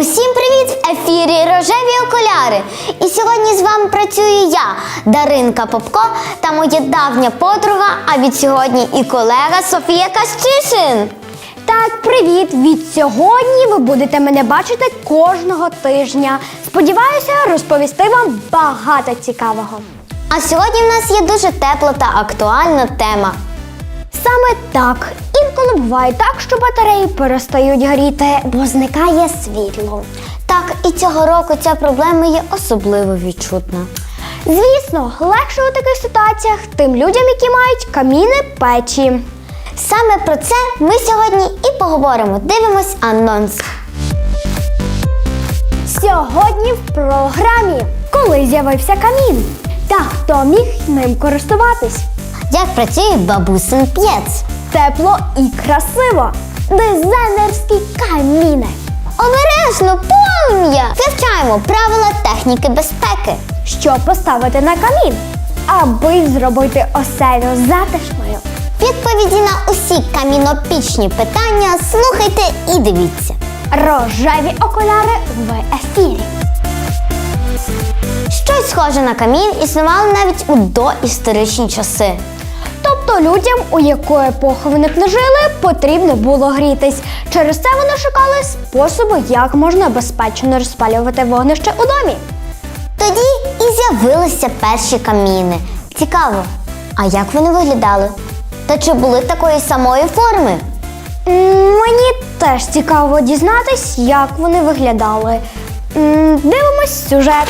Усім привіт! В ефірі рожеві окуляри. І сьогодні з вами працюю я, Даринка Попко, та моя давня подруга, а від сьогодні і колега Софія Кащишин. Так, привіт! Від сьогодні ви будете мене бачити кожного тижня. Сподіваюся, розповісти вам багато цікавого. А сьогодні в нас є дуже тепла та актуальна тема. Саме так. Інколи буває так, що батареї перестають горіти, бо зникає світло. Так, і цього року ця проблема є особливо відчутна. Звісно, легше у таких ситуаціях тим людям, які мають каміни печі. Саме про це ми сьогодні і поговоримо. Дивимось анонс. Сьогодні в програмі Коли з'явився камін та хто міг ним користуватись. Як працює бабусин п'єц? Тепло і красиво. Дизайнерські каміни. Обережно полум'я! Вивчаємо правила техніки безпеки. Що поставити на камін, аби зробити оселю затишною. Відповіді на усі камінопічні питання слухайте і дивіться. Рожеві окуляри в ефірі. Щось схоже на камін існувало навіть у доісторичні часи. Тобто людям, у яку епоху вони б не жили, потрібно було грітись. Через це вони шукали способи, як можна безпечно розпалювати вогнище у домі. Тоді і з'явилися перші каміни. Цікаво, а як вони виглядали? Та чи були такої самої форми? Мені теж цікаво дізнатись, як вони виглядали. Дивимось сюжет.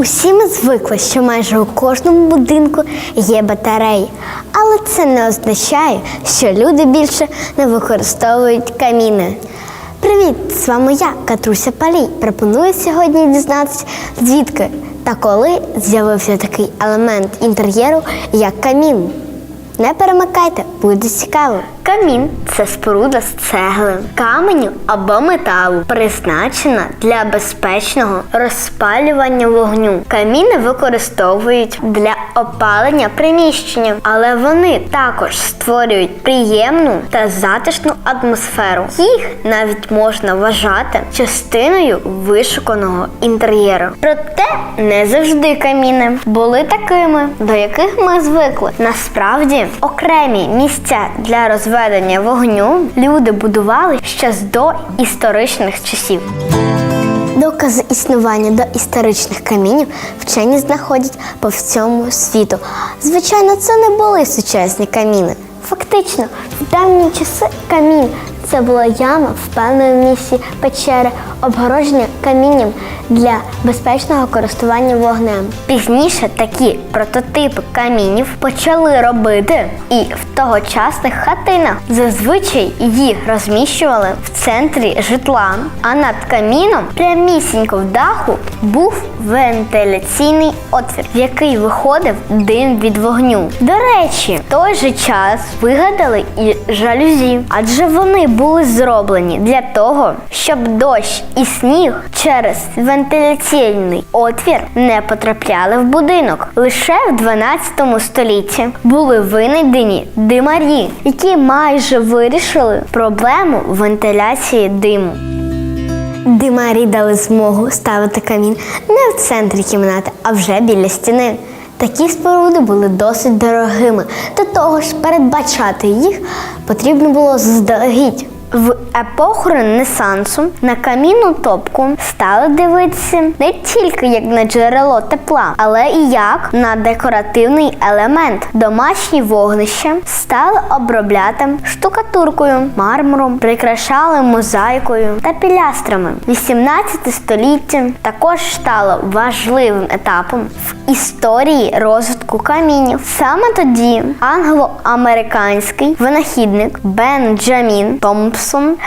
Усі ми звикли, що майже у кожному будинку є батареї, але це не означає, що люди більше не використовують каміни. Привіт! З вами я, Катруся Палій. Пропоную сьогодні дізнатися, звідки та коли з'явився такий елемент інтер'єру, як камін. Не перемикайте, буде цікаво. Камін це споруда з цегли, каменю або металу, призначена для безпечного розпалювання вогню. Каміни використовують для опалення приміщення, але вони також створюють приємну та затишну атмосферу. Їх навіть можна вважати частиною вишуканого інтер'єру. Проте не завжди каміни були такими, до яких ми звикли. Насправді, окремі місця для розведення вогню люди будували ще з доісторичних часів. Докази існування доісторичних камінів вчені знаходять по всьому світу. Звичайно, це не були сучасні каміни. Фактично, в давні часи камін це була яма в певному місці печери, обгородження камінням для безпечного користування вогнем. Пізніше такі прототипи камінів почали робити і в тогочасних хатинах. Зазвичай їх розміщували в центрі житла, а над каміном прямісінько в даху був вентиляційний отвір, в який виходив дим від вогню. До речі, в той же час вигадали і жалюзі, адже вони були зроблені для того, щоб дощ і сніг через вентиляційний отвір не потрапляли в будинок. Лише в 12 столітті були винайдені димарі, які майже вирішили проблему вентиляції диму. Димарі дали змогу ставити камін не в центрі кімнати, а вже біля стіни. Такі споруди були досить дорогими. До того ж, передбачати їх потрібно було заздалегідь. В епоху Ренесансу на камінну топку стали дивитися не тільки як на джерело тепла, але і як на декоративний елемент. Домашні вогнища стали обробляти штукатуркою, мармуром, прикрашали мозаїкою та пілястрами. 18 століття також стало важливим етапом в історії розвитку камінів. Саме тоді англо-американський винахідник Бенджамін Томпсон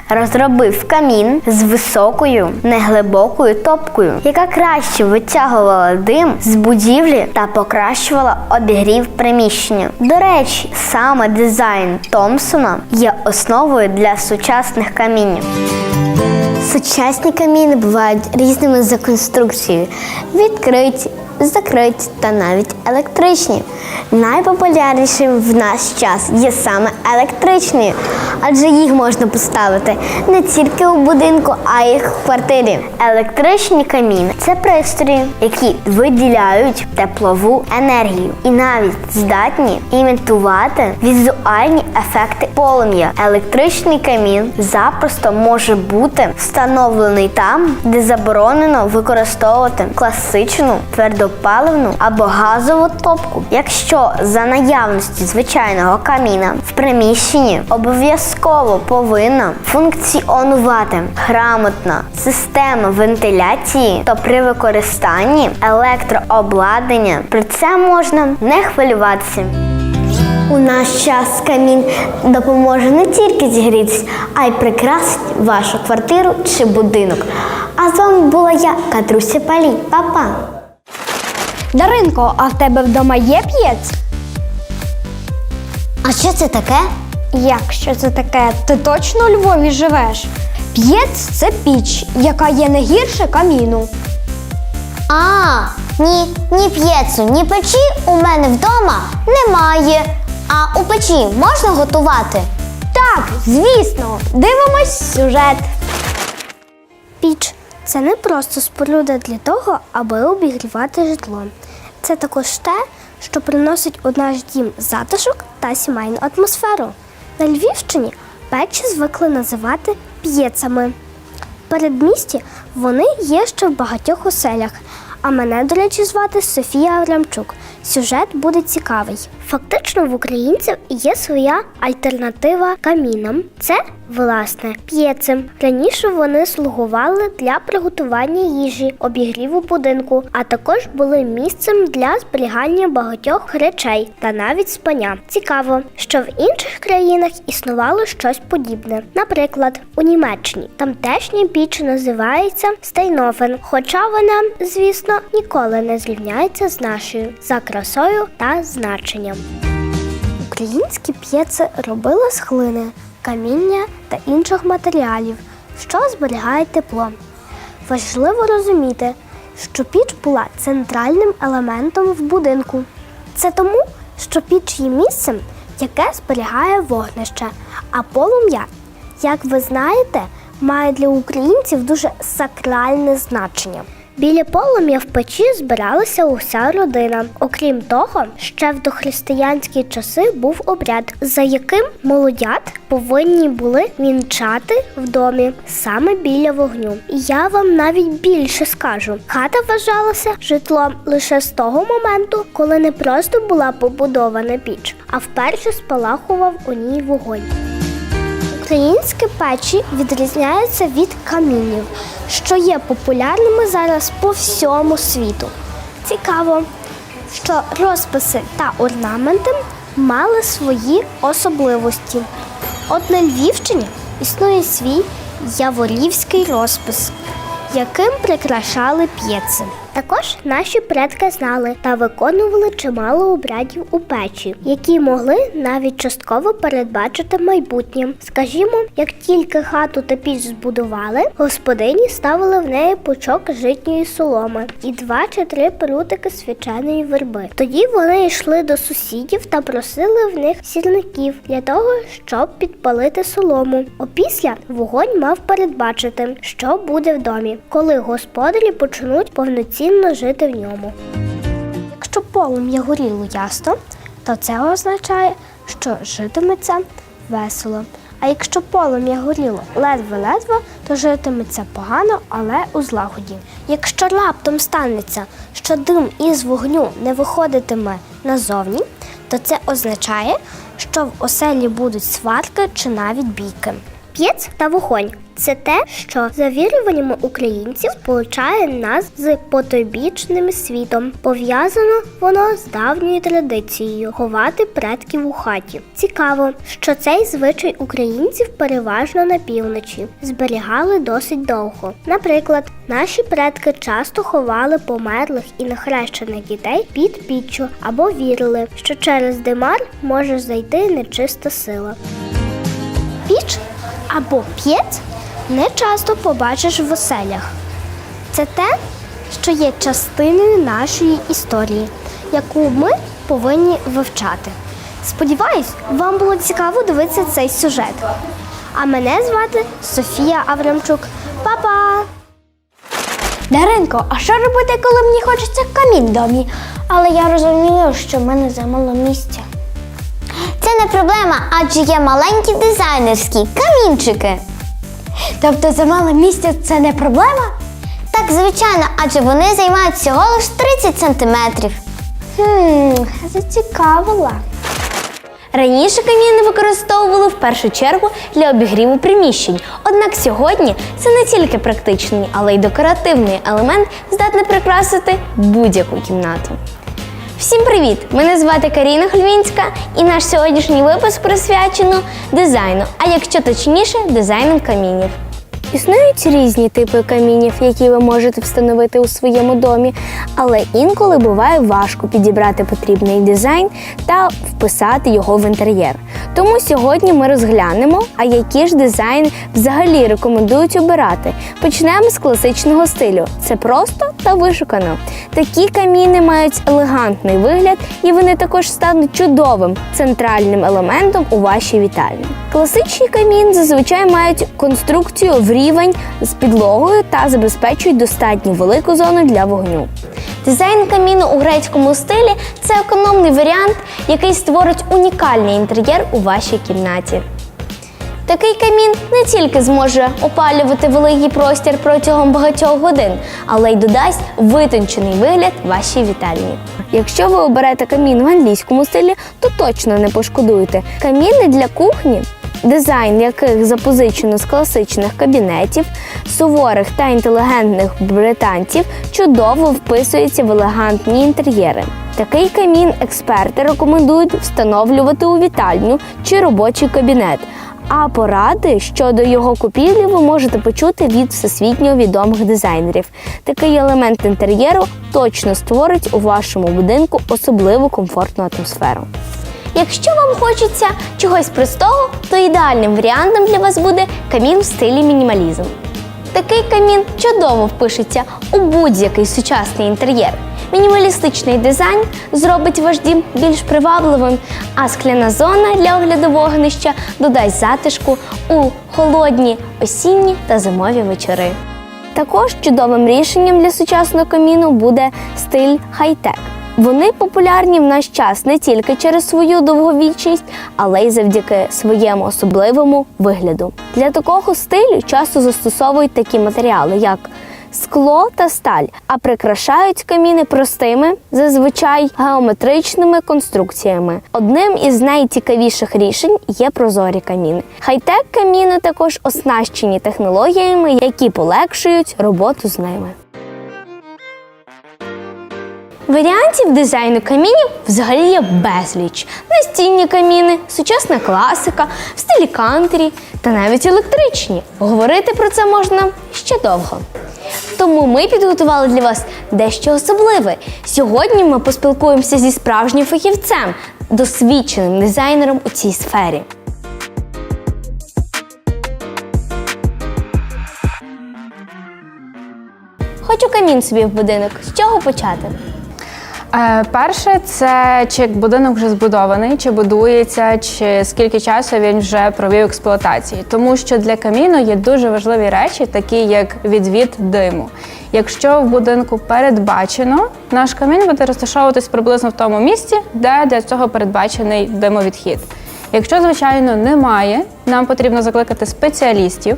розробив камін з високою неглибокою топкою, яка краще витягувала дим з будівлі та покращувала обігрів приміщення. До речі, саме дизайн Томпсона є основою для сучасних камінів. Сучасні каміни бувають різними за конструкцією: відкриті, закриті та навіть електричні. Найпопулярнішим в наш час є саме електричні, адже їх можна поставити не тільки у будинку, а й в квартирі. Електричні каміни це пристрої, які виділяють теплову енергію і навіть здатні імітувати візуальні ефекти полум'я. Електричний камін запросто може бути встановлений там, де заборонено використовувати класичну твердопаливну або газову топку. Якщо за наявності звичайного каміна в приміщенні обов'язково повинна функціонувати грамотна система вентиляції, то при використанні електрообладнання про це можна не хвилюватися. У наш час камін допоможе не тільки зігрітися, а й прикрасить вашу квартиру чи будинок. А з вами була я, Катруся Палій. Па-па! Даринко, а в тебе вдома є п'єць? А що це таке? Як що це таке? Ти точно у Львові живеш? П'єць це піч, яка є не гірше каміну. А, ні, ні п'єцу, ні печі у мене вдома немає. А у печі можна готувати? Так, звісно, дивимось сюжет. Піч це не просто споруда для того, аби обігрівати житло. Це також те, що приносить у наш дім затишок та сімейну атмосферу. На Львівщині печі звикли називати п'єцами. Передмісті вони є ще в багатьох оселях. А мене, до речі, звати Софія Аврамчук. Сюжет буде цікавий. Фактично в українців є своя альтернатива камінам. Це власне п'єцем. Раніше вони слугували для приготування їжі, обігріву будинку, а також були місцем для зберігання багатьох речей та навіть спання. Цікаво, що в інших країнах існувало щось подібне. Наприклад, у Німеччині тамтешня піч називається стейнофен, хоча вона, звісно, ніколи не зрівняється з нашою за красою та значенням. Українські п'єци робили з глини, каміння та інших матеріалів, що зберігає тепло. Важливо розуміти, що піч була центральним елементом в будинку. Це тому, що піч є місцем, яке зберігає вогнище, а полум'я, як ви знаєте, має для українців дуже сакральне значення. Біля полум'я в печі збиралася уся родина. Окрім того, ще в дохристиянські часи був обряд, за яким молодят повинні були вінчати в домі саме біля вогню. Я вам навіть більше скажу: хата вважалася житлом лише з того моменту, коли не просто була побудована піч, а вперше спалахував у ній вогонь. Українські печі відрізняються від камінів, що є популярними зараз по всьому світу. Цікаво, що розписи та орнаменти мали свої особливості. От на Львівщині існує свій яворівський розпис, яким прикрашали п'єци. Також наші предки знали та виконували чимало обрядів у печі, які могли навіть частково передбачити майбутнє. Скажімо, як тільки хату та піч збудували, господині ставили в неї пучок житньої соломи і два чи три прутики свяченої верби. Тоді вони йшли до сусідів та просили в них сірників для того, щоб підпалити солому. Опісля вогонь мав передбачити, що буде в домі, коли господарі почнуть повноцінно жити в ньому. Якщо полум'я горіло ясно, то це означає, що житиметься весело. А якщо полум'я горіло ледве-ледве, то житиметься погано, але у злагоді. Якщо раптом станеться, що дим із вогню не виходитиме назовні, то це означає, що в оселі будуть сварки чи навіть бійки. П'єць та вогонь це те, що за віруваннями українців сполучає нас з потойбічним світом. Пов'язано воно з давньою традицією ховати предків у хаті. Цікаво, що цей звичай українців переважно на півночі зберігали досить довго. Наприклад, наші предки часто ховали померлих і нехрещених дітей під піччю або вірили, що через димар може зайти нечиста сила. Піч або п'єць не часто побачиш в оселях. Це те, що є частиною нашої історії, яку ми повинні вивчати. Сподіваюсь, вам було цікаво дивитися цей сюжет. А мене звати Софія Аврамчук. Па-па! Даринко, а що робити, коли мені хочеться камін в домі? Але я розумію, що в мене замало місця. Це не проблема, адже є маленькі дизайнерські камінчики. Тобто замало місця це не проблема? Так, звичайно, адже вони займають всього лиш 30 сантиметрів. Хм, зацікавила. Раніше каміни використовували в першу чергу для обігріву приміщень. Однак сьогодні це не тільки практичний, але й декоративний елемент здатний прикрасити будь-яку кімнату. Всім привіт! Мене звати Каріна Хльвінська, і наш сьогоднішній випуск присвячено дизайну, а якщо точніше, дизайну камінів. Існують різні типи камінів, які ви можете встановити у своєму домі, але інколи буває важко підібрати потрібний дизайн та вписати його в інтер'єр. Тому сьогодні ми розглянемо, а які ж дизайн взагалі рекомендують обирати. Почнемо з класичного стилю. Це просто та вишукано. Такі каміни мають елегантний вигляд, і вони також стануть чудовим центральним елементом у вашій вітальні. Класичні камін зазвичай мають конструкцію в рівень з підлогою та забезпечують достатньо велику зону для вогню. Дизайн каміну у грецькому стилі це економний варіант, який створить унікальний інтер'єр у вашій кімнаті. Такий камін не тільки зможе опалювати великий простір протягом багатьох годин, але й додасть витончений вигляд вашій вітальні. Якщо ви оберете камін в англійському стилі, то точно не пошкодуєте. Каміни для кухні, дизайн яких запозичено з класичних кабінетів, суворих та інтелігентних британців, чудово вписується в елегантні інтер'єри. Такий камін експерти рекомендують встановлювати у вітальню чи робочий кабінет. А поради щодо його купівлі ви можете почути від всесвітньо відомих дизайнерів. Такий елемент інтер'єру точно створить у вашому будинку особливу комфортну атмосферу. Якщо вам хочеться чогось простого, то ідеальним варіантом для вас буде камін в стилі мінімалізм. Такий камін чудово впишеться у будь-який сучасний інтер'єр. Мінімалістичний дизайн зробить ваш дім більш привабливим, а скляна зона для огляду вогнища додасть затишку у холодні осінні та зимові вечори. Також чудовим рішенням для сучасного каміну буде стиль хай-тек. Вони популярні в наш час не тільки через свою довговічність, але й завдяки своєму особливому вигляду. Для такого стилю часто застосовують такі матеріали, як скло та сталь, а прикрашають каміни простими, зазвичай геометричними конструкціями. Одним із найцікавіших рішень є прозорі каміни. Хай-тек каміни також оснащені технологіями, які полегшують роботу з ними. Варіантів дизайну камінів взагалі є безліч. Настінні каміни, сучасна класика, в стилі кантері та навіть електричні. Говорити про це можна ще довго. Тому ми підготували для вас дещо особливе. Сьогодні ми поспілкуємося зі справжнім фахівцем, досвідченим дизайнером у цій сфері. Хочу камін собі в будинок. З чого почати? Е, Перше, це чи будинок вже збудований, чи будується, чи скільки часу він вже провів експлуатації. Тому що для каміну є дуже важливі речі, такі як відвід диму. Якщо в будинку передбачено, наш камін буде розташовуватись приблизно в тому місці, де для цього передбачений димовідхід. Якщо, звичайно, немає, нам потрібно закликати спеціалістів.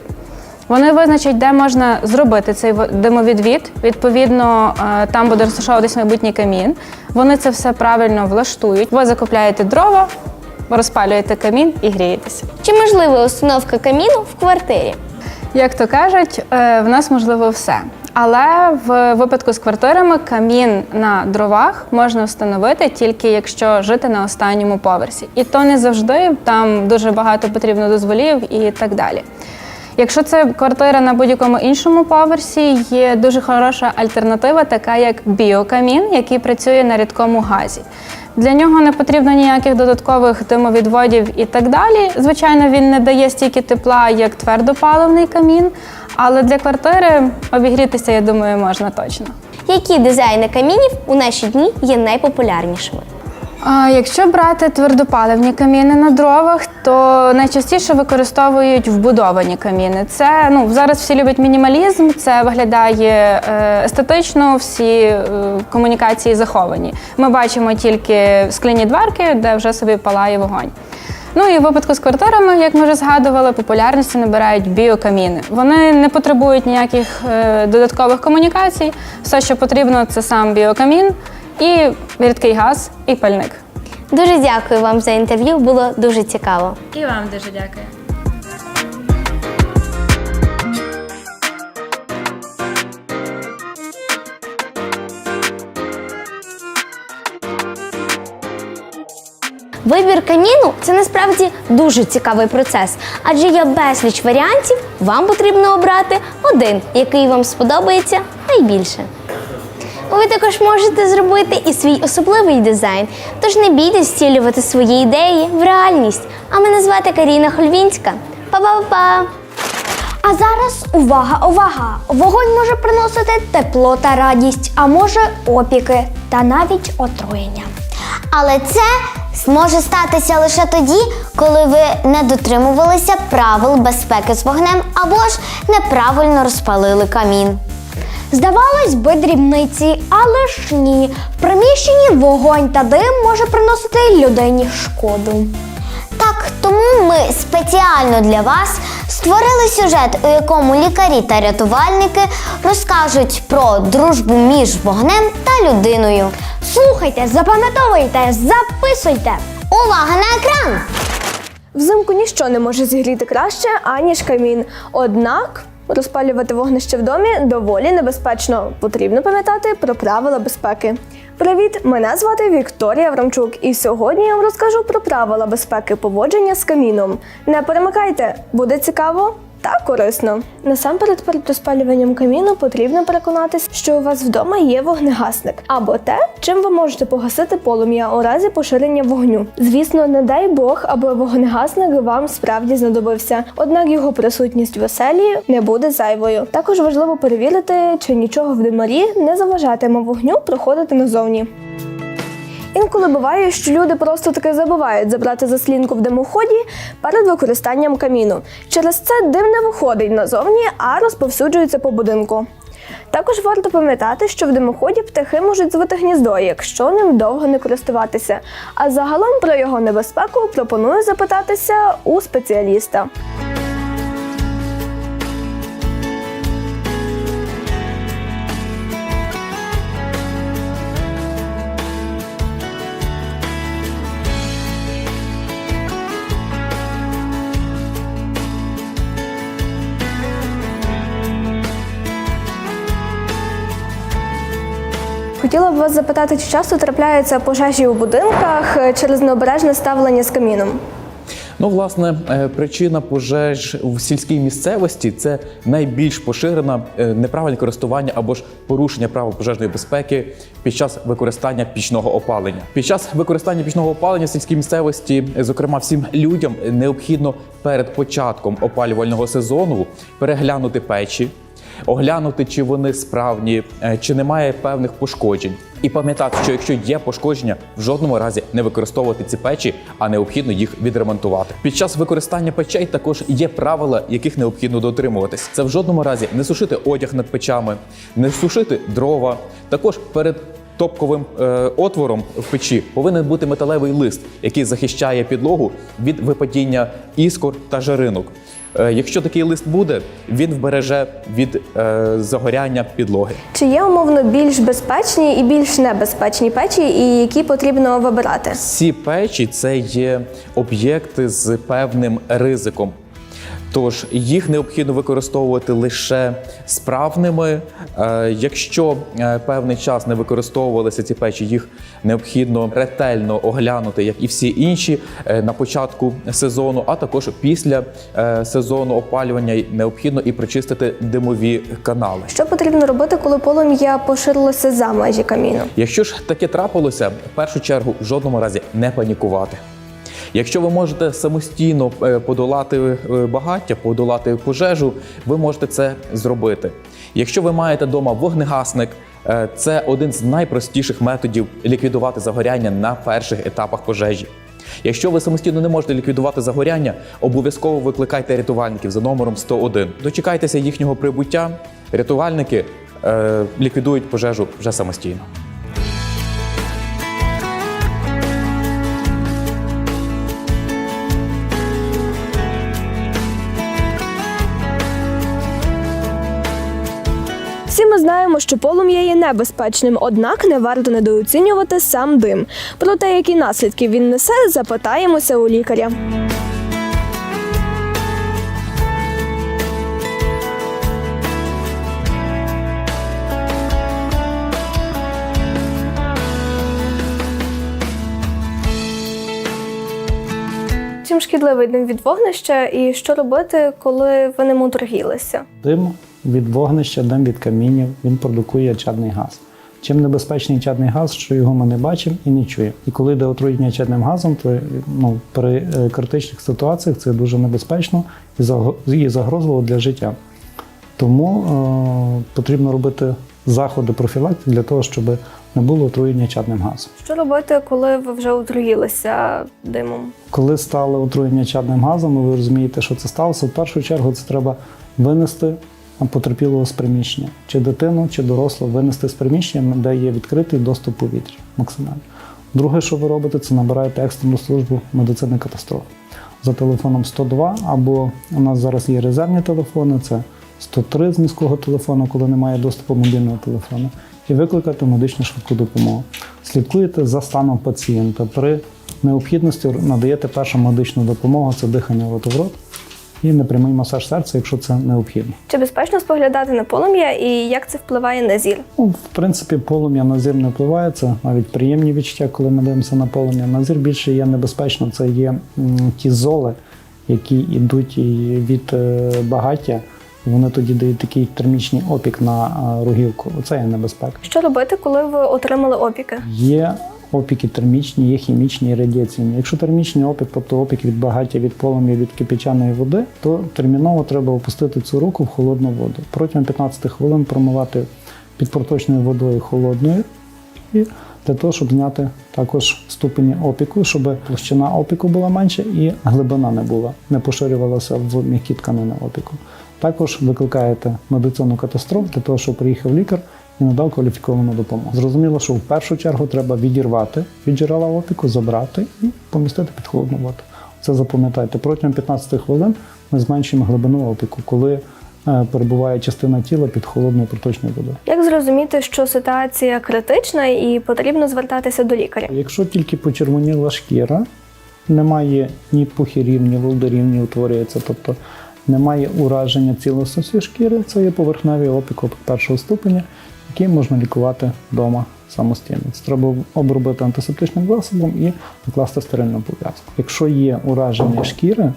Вони визначать, де можна зробити цей димовідвід. Відповідно, е, там буде розташовуватись майбутній камін. Вони це все правильно влаштують. Ви закупляєте дрова, розпалюєте камін і грієтеся. Чи можлива установка каміну в квартирі? Як то кажуть, е, в нас можливо все. Але в випадку з квартирами камін на дровах можна встановити тільки якщо жити на останньому поверсі. І то не завжди, там дуже багато потрібно дозволів і так далі. Якщо це квартира на будь-якому іншому поверсі, є дуже хороша альтернатива, така як біокамін, який працює на рідкому газі. Для нього не потрібно ніяких додаткових димовідводів і так далі. Звичайно, він не дає стільки тепла, як твердопаливний камін, але для квартири обігрітися, я думаю, можна точно. які дизайни камінів у наші дні є найпопулярнішими. Якщо брати твердопаливні каміни на дровах, то найчастіше використовують вбудовані каміни. Це ну зараз всі люблять мінімалізм, це виглядає е, естетично, всі е, комунікації заховані. Ми бачимо тільки скляні дверки, де вже собі палає вогонь. Ну і в випадку з квартирами, як ми вже згадували, популярності набирають біокаміни. Вони не потребують ніяких е, додаткових комунікацій. Все, що потрібно, це сам біокамін і рідкий газ, і пальник. Дуже дякую вам за інтерв'ю, було дуже цікаво. І вам дуже дякую. Вибір каміну це насправді дуже цікавий процес, адже є безліч варіантів. Вам потрібно обрати один, який вам сподобається найбільше. Ви також можете зробити і свій особливий дизайн, тож не бійтесь втілювати свої ідеї в реальність. А мене звати Каріна Хольвінська. Па-па-па! А зараз увага, увага! Вогонь може приносити тепло та радість, а може опіки та навіть отруєння. Але це може статися лише тоді, коли ви не дотримувалися правил безпеки з вогнем або ж неправильно розпалили камін. Здавалось би, дрібниці, але ж ні. В приміщенні вогонь та дим може приносити людині шкоду. Так, тому ми спеціально для вас створили сюжет, у якому лікарі та рятувальники розкажуть про дружбу між вогнем та людиною. Слухайте, запам'ятовуйте, записуйте. Увага на екран! Взимку ніщо не може зігріти краще, аніж камін. Однак розпалювати вогнище в домі доволі небезпечно. Потрібно пам'ятати про правила безпеки. Привіт! Мене звати Вікторія Врамчук, і сьогодні я вам розкажу про правила безпеки поводження з каміном. Не перемикайте, буде цікаво та корисно. Насамперед, перед розпалюванням каміну потрібно переконатися, що у вас вдома є вогнегасник або те, чим ви можете погасити полум'я у разі поширення вогню. Звісно, не дай Бог, аби вогнегасник вам справді знадобився, однак його присутність в оселі не буде зайвою. Також важливо перевірити, чи нічого в димарі не заважатиме вогню проходити назовні. Інколи буває, що люди просто таки забувають забрати заслінку в димоході перед використанням каміну. Через це дим не виходить назовні, а розповсюджується по будинку. Також варто пам'ятати, що в димоході птахи можуть звити гніздо, якщо ним довго не користуватися. А загалом про його небезпеку пропоную запитатися у спеціаліста. Б вас запитати, чи часто трапляються пожежі у будинках е, через необережне ставлення з каміном? Ну, власне, е, причина пожеж в сільській місцевості це найбільш поширена е, неправильне користування або ж порушення правил пожежної безпеки під час використання пічного опалення. Під час використання пічного опалення в сільській місцевості, зокрема всім людям, необхідно перед початком опалювального сезону переглянути печі. Оглянути, чи вони справні, е, чи немає певних пошкоджень, і пам'ятати, що якщо є пошкодження, в жодному разі не використовувати ці печі, а необхідно їх відремонтувати. Під час використання печей також є правила, яких необхідно дотримуватись. Це в жодному разі не сушити одяг над печами, не сушити дрова. Також перед Топковим е, отвором в печі повинен бути металевий лист, який захищає підлогу від випадіння іскор та жаринок. Е, якщо такий лист буде, він вбереже від е, загоряння підлоги. Чи є умовно більш безпечні і більш небезпечні печі, і які потрібно вибирати? Ці печі це є об'єкти з певним ризиком. Тож їх необхідно використовувати лише справними. Е, Якщо е, певний час не використовувалися ці печі, їх необхідно ретельно оглянути, як і всі інші, е, на початку сезону, а також після сезону опалювання необхідно і прочистити димові канали. Що потрібно робити, коли полум'я поширилося за межі каміну? Якщо ж таке трапилося, в першу чергу в жодному разі не панікувати. Якщо ви можете самостійно е, подолати е, багаття, подолати пожежу, ви можете це зробити. Якщо ви маєте вдома вогнегасник, Е, Це один з найпростіших методів ліквідувати загоряння на перших етапах пожежі. Якщо ви самостійно не можете ліквідувати загоряння, обов'язково викликайте рятувальників за номером 101. Дочекайтеся їхнього прибуття. Рятувальники е, ліквідують пожежу вже самостійно. Знаємо, що полум'я є небезпечним, однак не варто недооцінювати сам дим. Про те, які наслідки він несе, запитаємося у лікаря. Чим шкідливий дим від вогнища і що робити, коли ви ним оторгілися? Дим від вогнища, дим від камінів, він продукує чадний газ. Чим небезпечний чадний газ, що його ми не бачимо і не чуємо. І коли йде отруєння чадним газом, то ну, при е, критичних ситуаціях це дуже небезпечно і загрозливо для життя. Тому е, потрібно робити заходи профілактики для того, щоб не було отруєння чадним газом. Що робити, коли ви вже отруїлися димом? Коли стало отруєння чадним газом, ви розумієте, що це сталося, в першу чергу це треба винести потерпілого з приміщення, чи дитину, чи дорослого винести з приміщення, де є відкритий доступ повітря максимально. Друге, що ви робите, це набираєте екстрену службу медицини катастроф за телефоном 102, або у нас зараз є резервні телефони, це 103 з міського телефону, коли немає доступу мобільного телефону, і викликати медичну швидку допомогу. Слідкуєте за станом пацієнта. При необхідності надаєте першу медичну допомогу, це дихання рот в рот і непрямий масаж серця, якщо це необхідно. Чи безпечно споглядати на полум'я і як це впливає на зір? Ну, в принципі, полум'я на зір не впливає. Це навіть приємні відчуття, коли ми дивимося на полум'я. На зір більше є небезпечно. Це є ті золи, які йдуть від е, багаття. Вони тоді дають такий термічний опік на е, рогівку. Оце є небезпека. Що робити, коли ви отримали опіки? Є опіки термічні, є хімічні і радіаційні. Якщо термічний опік, тобто опік від багаття, від полум'я, від кипячаної води, то терміново треба опустити цю руку в холодну воду. Протягом 15 хвилин промивати під проточною водою холодною і для того, щоб зняти також ступені опіку, щоб площина опіку була менша і глибина не була, не поширювалася в м'які тканини опіку. Також викликаєте медицину катастроф для того, щоб приїхав лікар і надав кваліфіковану допомогу. Зрозуміло, що в першу чергу треба відірвати від джерела опіку, забрати і помістити під холодну воду. Це запам'ятайте. Протягом 15 хвилин ми зменшуємо глибину опіку, коли е, перебуває частина тіла під холодною проточною водою. Як зрозуміти, що ситуація критична і потрібно звертатися до лікаря? Якщо тільки почервоніла шкіра, немає ні пухирів, ні волдирів, ні утворюється, тобто немає ураження цілісності шкіри, це є поверхневий опік першого ступеня, який можна лікувати вдома самостійно. Це треба обробити антисептичним засобом і накласти стерильну пов'язку. Якщо є ураження шкіри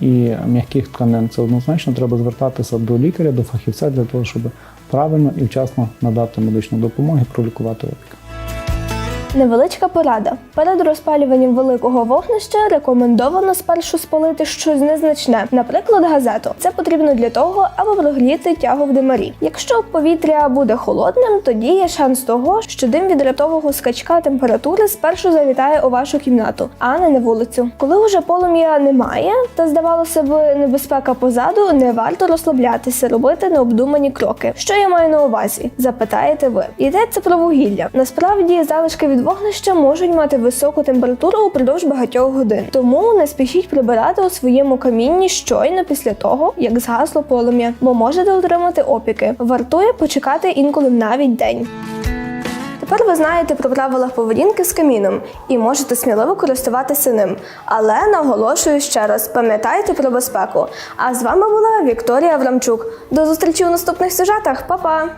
і м'яких тканин, це однозначно треба звертатися до лікаря, до фахівця для того, щоб правильно і вчасно надати медичну допомогу і пролікувати опік. Невеличка порада. Перед розпалюванням великого вогнища рекомендовано спершу спалити щось незначне, наприклад, газету. Це потрібно для того, аби прогріти тягу в димарі. Якщо повітря буде холодним, тоді є шанс того, що дим від раптового скачка температури спершу завітає у вашу кімнату, а не на вулицю. Коли вже полум'я немає, та здавалося б, небезпека позаду, не варто розслаблятися, робити необдумані кроки. Що я маю на увазі? Запитаєте ви. Йдеться про вугілля. Насправді залишки від вогнища можуть мати високу температуру упродовж багатьох годин. Тому не спішіть прибирати у своєму камінні щойно після того, як згасло полум'я, бо можете отримати опіки. Вартує почекати інколи навіть день. Тепер ви знаєте про правила поведінки з каміном і можете сміливо користуватися ним. Але наголошую ще раз: пам'ятайте про безпеку. А з вами була Вікторія Аврамчук. До зустрічі у наступних сюжетах. Па-па!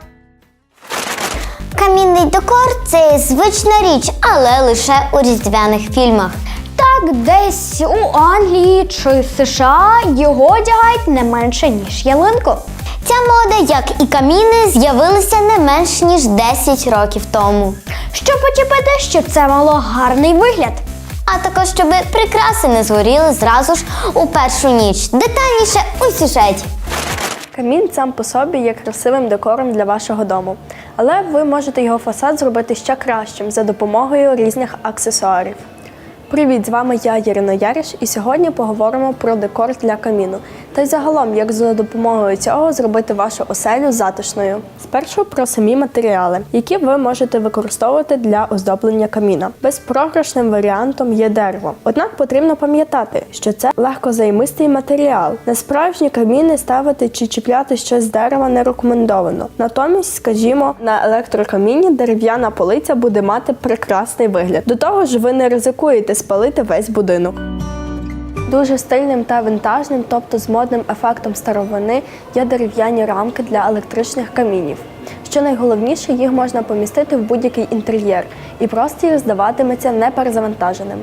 Камінний декор це звична річ, але лише у різдвяних фільмах. Так, десь у Англії чи США його одягають не менше, ніж ялинку. Ця мода, як і каміни, з'явилася не менш ніж 10 років тому. Щоб почепити, що це мало гарний вигляд. А також, щоб прикраси не згоріли зразу ж у першу ніч. Детальніше у сюжеті. Камін сам по собі є красивим декором для вашого дому. Але ви можете його фасад зробити ще кращим за допомогою різних аксесуарів. Привіт, з вами я, Ірина Яриш, і сьогодні поговоримо про декор для каміну. Та й загалом, як за допомогою цього зробити вашу оселю затишною. Спершу про самі матеріали, які ви можете використовувати для оздоблення каміна. Безпрограшним варіантом є дерево. Однак потрібно пам'ятати, що це легкозаймистий матеріал. На справжні каміни ставити чи чіпляти щось з дерева не рекомендовано. Натомість, скажімо, на електрокаміні дерев'яна полиця буде мати прекрасний вигляд. До того ж, ви не ризикуєте спалити весь будинок. Дуже стильним та вінтажним, тобто з модним ефектом старовини, є дерев'яні рамки для електричних камінів. Що найголовніше, їх можна помістити в будь-який інтер'єр, і простір здаватиметься неперезавантаженим.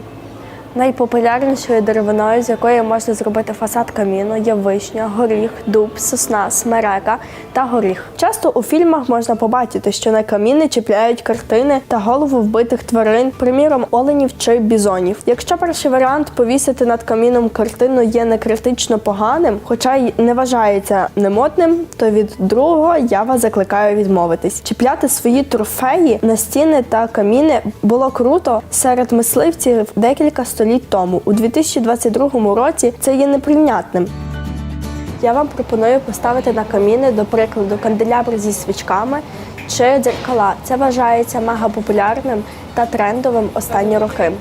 Найпопулярнішою деревиною, з якої можна зробити фасад каміну, є вишня, горіх, дуб, сосна, смерека та горіх. Часто у фільмах можна побачити, що на каміни чіпляють картини та голову вбитих тварин, приміром оленів чи бізонів. Якщо перший варіант повісити над каміном картину є не критично поганим, хоча й не вважається немодним, то від другого я вас закликаю відмовитись. Чіпляти свої трофеї на стіни та каміни було круто серед мисливців декілька століть тому. У 2022 році це є неприйнятним. Я вам пропоную поставити на каміни, до прикладу, канделябри зі свічками чи дзеркала. Це вважається мега популярним та трендовим останні роки.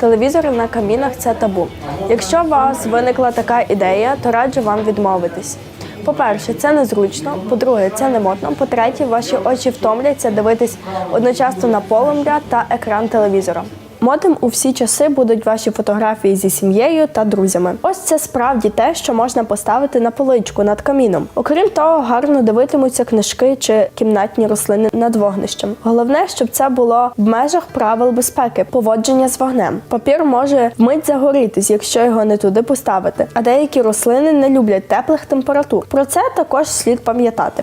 Телевізори на камінах це табу. Якщо у вас виникла така ідея, то раджу вам відмовитись. По-перше, це незручно. По-друге, це не модно. По-третє, ваші очі втомляться дивитись одночасно на полум'я та екран телевізора. Модним у всі часи будуть ваші фотографії зі сім'єю та друзями. Ось це справді те, що можна поставити на поличку над каміном. Окрім того, гарно дивитимуться книжки чи кімнатні рослини над вогнищем. Головне, щоб це було в межах правил безпеки, поводження з вогнем. Папір може вмить загорітись, якщо його не туди поставити. А деякі рослини не люблять теплих температур. Про це також слід пам'ятати.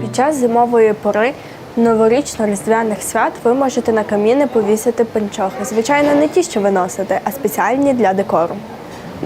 Під час зимової пори новорічно-різдвяних свят ви можете на каміни повісити панчохи. Звичайно, не ті, що ви носите, а спеціальні для декору.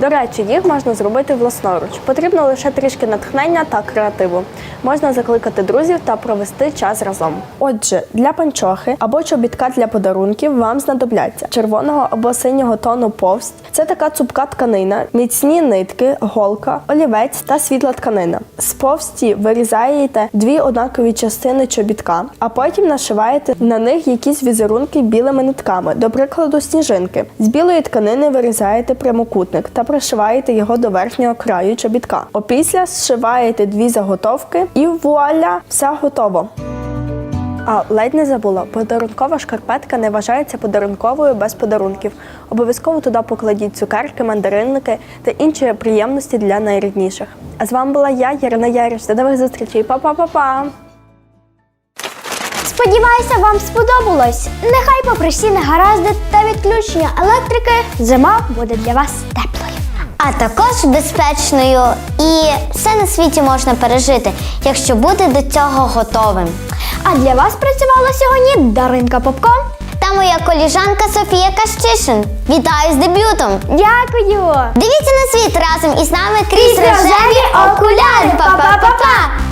До речі, їх можна зробити власноруч. Потрібно лише трішки натхнення та креативу. Можна закликати друзів та провести час разом. Отже, для панчохи або чобітка для подарунків вам знадобляться червоного або синього тону повсть. Це така цупка тканина, міцні нитки, голка, олівець та світла тканина. З повсті вирізаєте дві однакові частини чобітка, а потім нашиваєте на них якісь візерунки білими нитками, до прикладу, сніжинки. З білої тканини вирізаєте прямокутник та пришиваєте його до верхнього краю чобітка. Опісля зшиваєте дві заготовки і вуаля, все готово. А ледь не забула, подарункова шкарпетка не вважається подарунковою без подарунків. Обов'язково туди покладіть цукерки, мандаринники та інші приємності для найрідніших. А з вами була я, Ярина Яриш. До нових зустрічей. Па-па-па-па! Сподіваюся, вам сподобалось. Нехай попри всі негаразди та відключення електрики, зима буде для вас теплою. А також безпечною. І все на світі можна пережити, якщо бути до цього готовим. А для вас працювала сьогодні Даринка Попко. Та моя коліжанка Софія Кащишин. Вітаю з дебютом! Дякую! Дивіться на світ разом із нами крізь рожеві окуляри. Па-па-па-па!